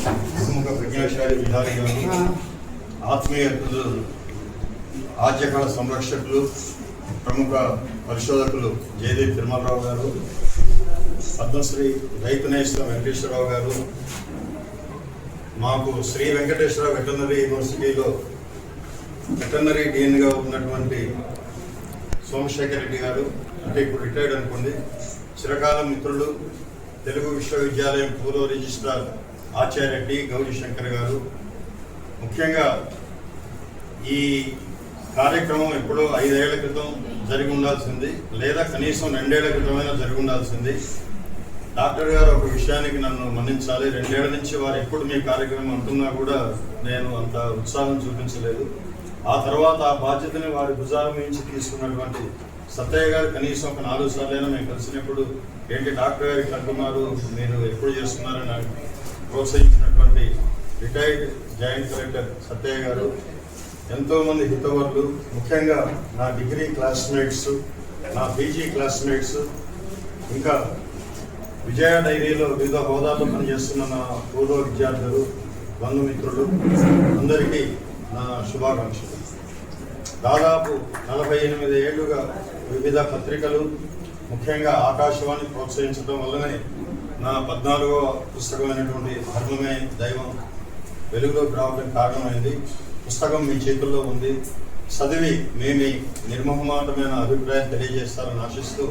గారి విహారి గారు ఆత్మీయతలు ఆద్యకళ సంరక్షకులు ప్రముఖ పరిశోధకులు జయదేవ్ తిరుమలరావు గారు పద్మశ్రీ రైతునేశ్వర వెంకటేశ్వరరావు గారు మాకు శ్రీ వెంకటేశ్వర వెటర్నరీ యూనివర్సిటీలో వెటర్నరీ డీన్గా ఉన్నటువంటి సోమశేఖర్ రెడ్డి గారు అంటే ఇప్పుడు రిటైర్డ్ అనుకోండి చిరకాల మిత్రులు తెలుగు విశ్వవిద్యాలయం పూర్వ రిజిస్ట్రార్ ఆచార్య రెడ్డి గౌరీ శంకర్ గారు. ముఖ్యంగా ఈ కార్యక్రమం ఎప్పుడో ఐదేళ్ళ క్రితం జరిగి ఉండాల్సింది లేదా కనీసం రెండేళ్ళ క్రితమైనా జరిగి ఉండాల్సింది. డాక్టర్ గారు ఒక విషయానికి నన్ను మన్నించాలి. రెండేళ్ళ నుంచి వారు ఎప్పుడు మీ కార్యక్రమం అంటున్నా కూడా నేను అంత ఉత్సాహం చూపించలేదు. ఆ తర్వాత ఆ బాధ్యతని వారి భుజాల నుంచి తీసుకున్నటువంటి సత్తయ్య గారు కనీసం ఒక నాలుగు సార్లైనా మేము కలిసినప్పుడు ఏంటి డాక్టర్ గారికి అంటున్నారు మీరు ఎప్పుడు చేస్తున్నారని నాకు ప్రోత్సహించినటువంటి రిటైర్డ్ జాయింట్ కలెక్టర్ సత్తయ్య గారు ఎంతోమంది హితవర్లు ముఖ్యంగా నా డిగ్రీ క్లాస్మేట్స్ నా పీజీ క్లాస్మేట్స్ ఇంకా విజయ డైరీలో వివిధ హోదాల్లో పనిచేస్తున్న నా పూర్వ విద్యార్థులు బంధుమిత్రులు అందరికీ నా శుభాకాంక్షలు. దాదాపు నలభై ఎనిమిది ఏళ్ళుగా వివిధ పత్రికలు ముఖ్యంగా ఆకాశవాణి ప్రోత్సహించడం వల్లనే నా పద్నాలుగో పుస్తకమైనటువంటి ధర్మమే దైవం. వెలుగులోకి రావడం కారణమైంది. పుస్తకం మీ చేతుల్లో ఉంది. చదివి మేమి మీ అభిప్రాయం తెలియజేస్తారని ఆశిస్తూ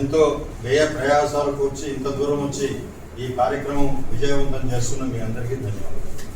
ఎంతో వ్యయ ప్రయాసాలు కూర్చి ఇంత దూరం వచ్చి ఈ కార్యక్రమం విజయవంతం చేస్తున్న మీ అందరికీ ధన్యవాదాలు.